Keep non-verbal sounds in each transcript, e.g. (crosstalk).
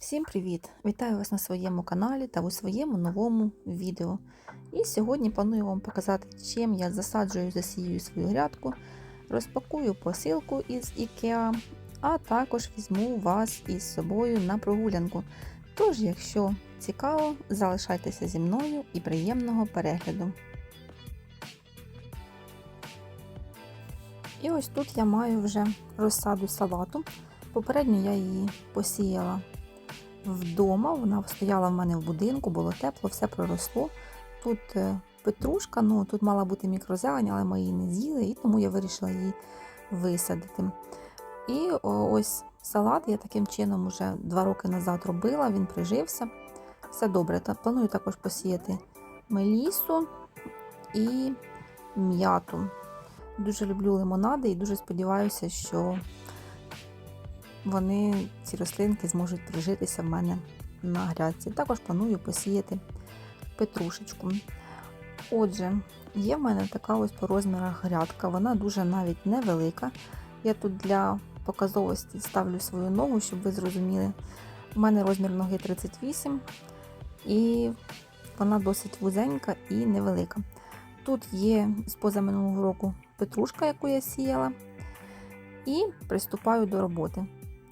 Всім привіт! Вітаю вас на своєму каналі та у своєму новому відео. І сьогодні планую вам показати, чим я засаджую, засію свою грядку, розпакую посилку із IKEA, а також візьму вас із собою на прогулянку. Тож, якщо цікаво, залишайтеся зі мною і приємного перегляду. І ось тут я маю вже розсаду салату. Попередньо я її посіяла вдома. Вона стояла в мене в будинку, було тепло, все проросло. Тут е, петрушка, ну тут мала бути мікрозелень, але ми її не з'їли, і тому я вирішила її висадити. І ось салат я таким чином вже два роки назад робила, він прижився. Все добре. Та планую також посіяти мелісу і м'яту. Дуже люблю лимонади і дуже сподіваюся, що вони, ці рослинки, зможуть прижитися в мене на грядці. Також планую посіяти петрушечку. Отже, є в мене така ось по розмірах грядка, вона дуже навіть невелика. Я тут для показовості ставлю свою ногу, щоб ви зрозуміли. У мене розмір ноги 38 і вона досить вузенька і невелика. Тут є з позаминулого року петрушка, яку я сіяла, і приступаю до роботи.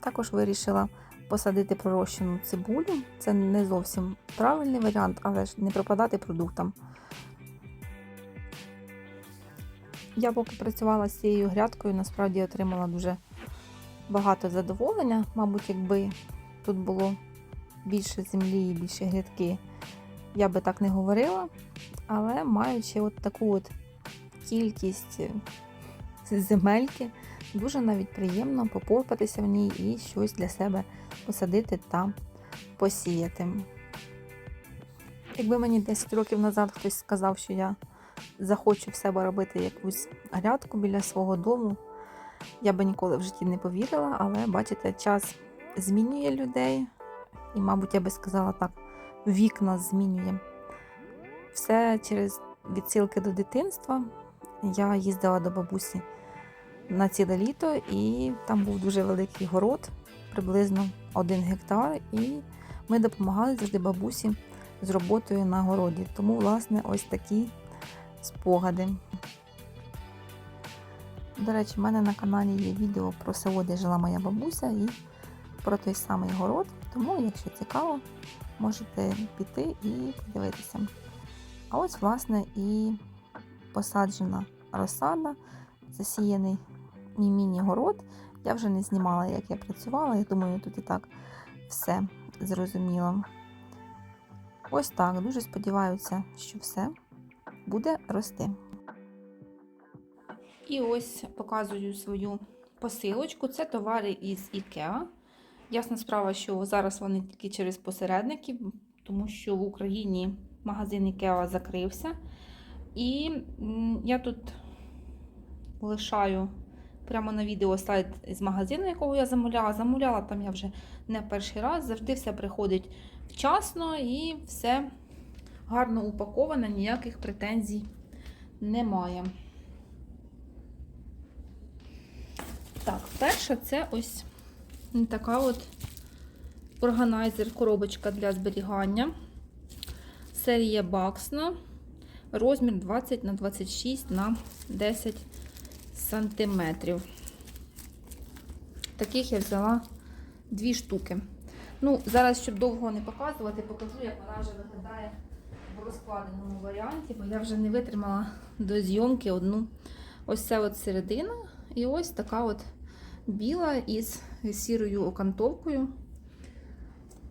Також вирішила посадити пророщену цибулю. Це не зовсім правильний варіант, але ж не пропадати продуктам. Я поки працювала з цією грядкою, насправді отримала дуже багато задоволення. Мабуть, якби тут було більше землі і більше грядки, я би так не говорила. Але маючи от таку от кількість земельки, Дуже навіть приємно попорпатися в ній і щось для себе посадити та посіяти. Якби мені 10 років назад хтось сказав, що я захочу в себе робити якусь грядку біля свого дому, я би ніколи в житті не повірила, але бачите, час змінює людей, і, мабуть, я би сказала так, вік нас змінює. Все через відсилки до дитинства. Я їздила до бабусі на ціле літо, і там був дуже великий город, приблизно один гектар, і ми допомагали завжди бабусі з роботою на городі. Тому, власне, ось такі спогади. До речі, в мене на каналі є відео про село, де жила моя бабуся, і про той самий город. Тому, якщо цікаво, можете піти і подивитися. А ось, власне, і посаджена розсада, засіяний мій міні-город. Я вже не знімала, як я працювала, я думаю, тут і так все зрозуміло. Ось так, дуже сподіваюся, що все буде рости. І ось показую свою посилочку. Це товари із IKEA. Ясна справа, що зараз вони тільки через посередників, тому що в Україні магазин IKEA закрився. І я тут лишаю прямо на відео сайт з магазину, якого я замовляла. Замовляла там я вже не перший раз, завжди все приходить вчасно і все гарно упаковане, ніяких претензій немає. Так, перша це ось така от органайзер, коробочка для зберігання. Серія Баксна. Розмір 20 на 26 на 10 сантиметрів. Таких я взяла дві штуки. Ну, зараз, щоб довго не показувати, покажу, як вона вже виглядає в розкладеному варіанті, бо я вже не витримала до зйомки одну. Ось це от середина. І ось така от біла із сірою окантовкою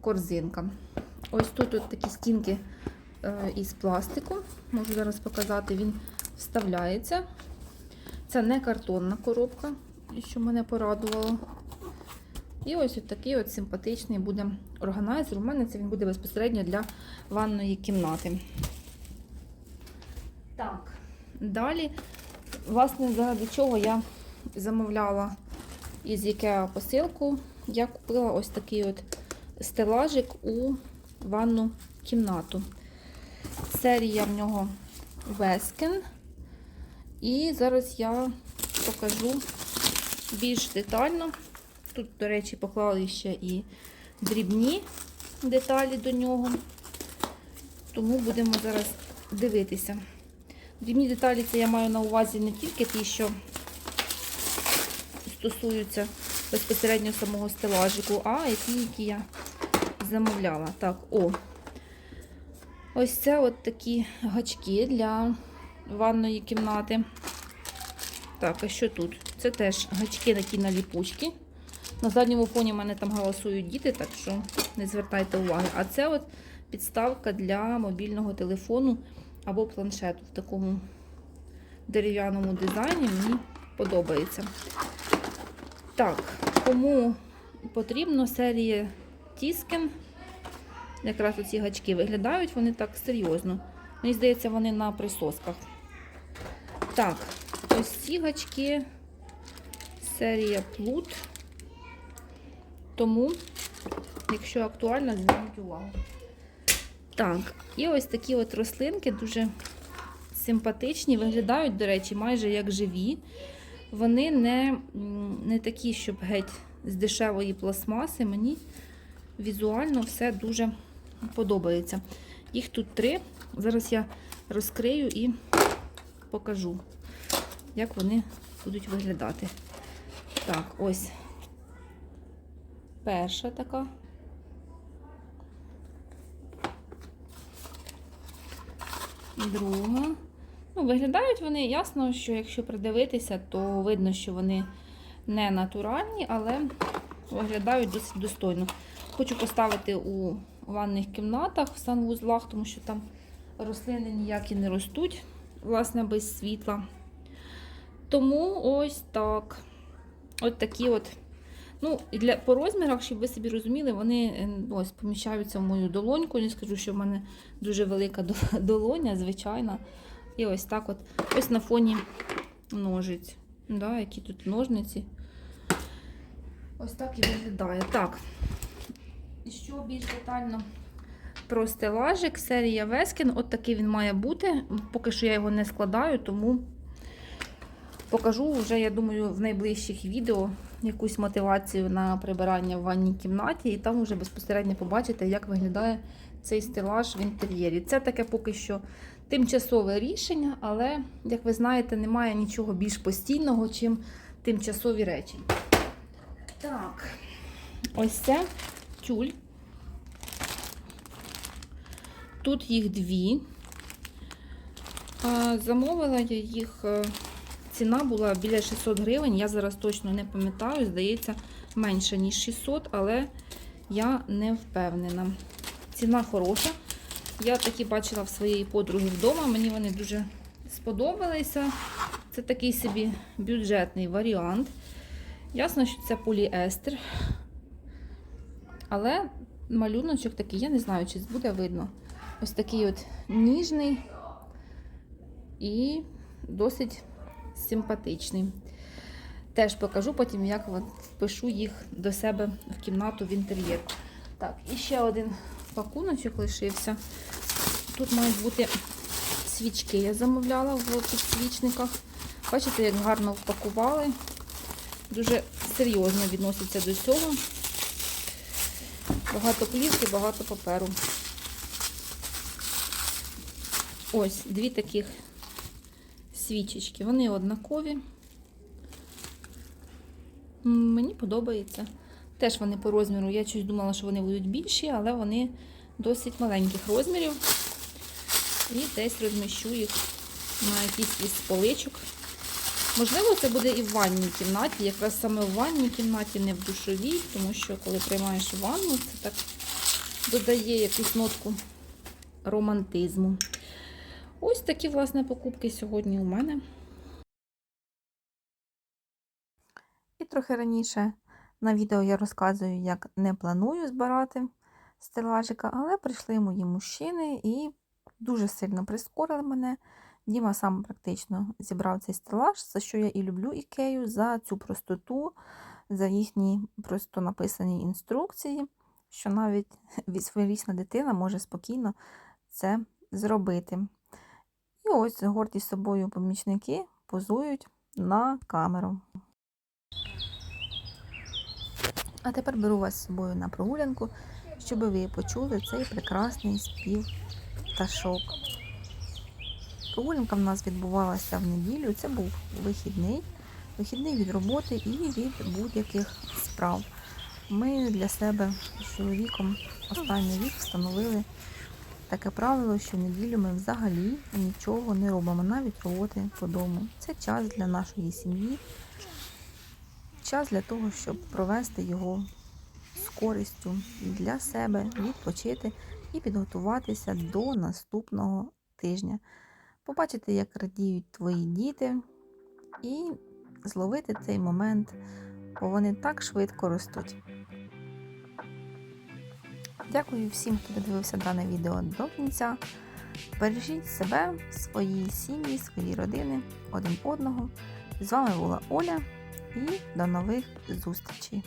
корзинка. Ось тут от такі стінки е, із пластику. Можу зараз показати, він вставляється. Це не картонна коробка, що мене порадувало. І ось такий от симпатичний буде органайзер. У мене це він буде безпосередньо для ванної кімнати. Так, далі, власне, заради чого я замовляла із IKEA посилку, я купила ось такий от стелажик у ванну кімнату. Серія в нього Вескін. І зараз я покажу більш детально. Тут, до речі, поклали ще і дрібні деталі до нього. Тому будемо зараз дивитися. Дрібні деталі це я маю на увазі не тільки ті, що стосуються безпосередньо самого стелажику, а і ті, які я замовляла. Так, о. Ось це от такі гачки для ванної кімнати. Так, а що тут? Це теж гачки такі на ліпучки. На задньому фоні в мене там голосують діти, так що не звертайте уваги. А це от підставка для мобільного телефону або планшету в такому дерев'яному дизайні. Мені подобається. Так, кому потрібно серія Тіскен. Якраз оці гачки виглядають вони так серйозно. Мені здається, вони на присосках. Так, ось ці гачки серія Плут. Тому, якщо актуально, зверніть увагу. Так, і ось такі от рослинки дуже симпатичні, виглядають, до речі, майже як живі. Вони не, не такі, щоб геть з дешевої пластмаси. Мені візуально все дуже подобається. Їх тут три. Зараз я розкрию і покажу, як вони будуть виглядати. Так, ось перша така. Друга. Ну, виглядають вони ясно, що якщо придивитися, то видно, що вони не натуральні, але виглядають досить достойно. Хочу поставити у ванних кімнатах в санвузлах, тому що там рослини ніякі не ростуть, власне, без світла. Тому ось так. От такі от. Ну, для, по розмірах, щоб ви собі розуміли, вони е, ось поміщаються в мою долоньку. Не скажу, що в мене дуже велика (laughs) долоня, звичайна. І ось так от. Ось на фоні ножиць. Да, які тут ножниці. Ось так і виглядає. Так. І що більш детально про стелажик, серія Вескін. От такий він має бути. Поки що я його не складаю, тому покажу вже, я думаю, в найближчих відео якусь мотивацію на прибирання в ванній кімнаті, і там вже безпосередньо побачите, як виглядає цей стелаж в інтер'єрі. Це таке поки що тимчасове рішення, але, як ви знаєте, немає нічого більш постійного, чим тимчасові речі. Так, ось це тюль. Тут їх дві. Замовила я їх. е, Ціна була біля 600 гривень. Я зараз точно не пам'ятаю, здається, менше, ніж 600, але я не впевнена. Ціна хороша. Я такі бачила в своєї подруги вдома. Мені вони дуже сподобалися. Це такий собі бюджетний варіант. Ясно, що це поліестер. Але малюночок такий, я не знаю, чи буде видно. Ось такий от ніжний і досить симпатичний. Теж покажу потім, як впишу їх до себе в кімнату в інтер'єр. Так, і ще один пакуночок лишився. Тут мають бути свічки. Я замовляла в підсвічниках. Бачите, як гарно впакували. Дуже серйозно відносяться до цього. Багато плівки, багато паперу. Ось дві таких свічечки. Вони однакові. Мені подобається. Теж вони по розміру. Я щось думала, що вони будуть більші, але вони досить маленьких розмірів. І десь розміщу їх на якийсь із поличок. Можливо, це буде і в ванній кімнаті, якраз саме в ванній кімнаті, не в душовій, тому що коли приймаєш ванну, це так додає якусь нотку романтизму. Ось такі, власне, покупки сьогодні у мене. І трохи раніше на відео я розказую, як не планую збирати стелажика, але прийшли мої мужчини і дуже сильно прискорили мене. Діма сам практично зібрав цей стелаж, за що я і люблю Ікею, за цю простоту, за їхні просто написані інструкції, що навіть (laughs) своєрічна дитина може спокійно це зробити. І ось горді собою помічники позують на камеру. А тепер беру вас з собою на прогулянку, щоб ви почули цей прекрасний спів пташок. Прогулянка в нас відбувалася в неділю. Це був вихідний, вихідний від роботи і від будь-яких справ. Ми для себе з чоловіком останній рік встановили таке правило, що в неділю ми взагалі нічого не робимо, навіть роботи по дому. Це час для нашої сім'ї, час для того, щоб провести його з користю для себе, відпочити і підготуватися до наступного тижня. Побачити, як радіють твої діти, і зловити цей момент, бо вони так швидко ростуть. Дякую всім, хто додивився дане відео до кінця. Бережіть себе, свої сім'ї, свої родини, один одного. З вами була Оля і до нових зустрічей!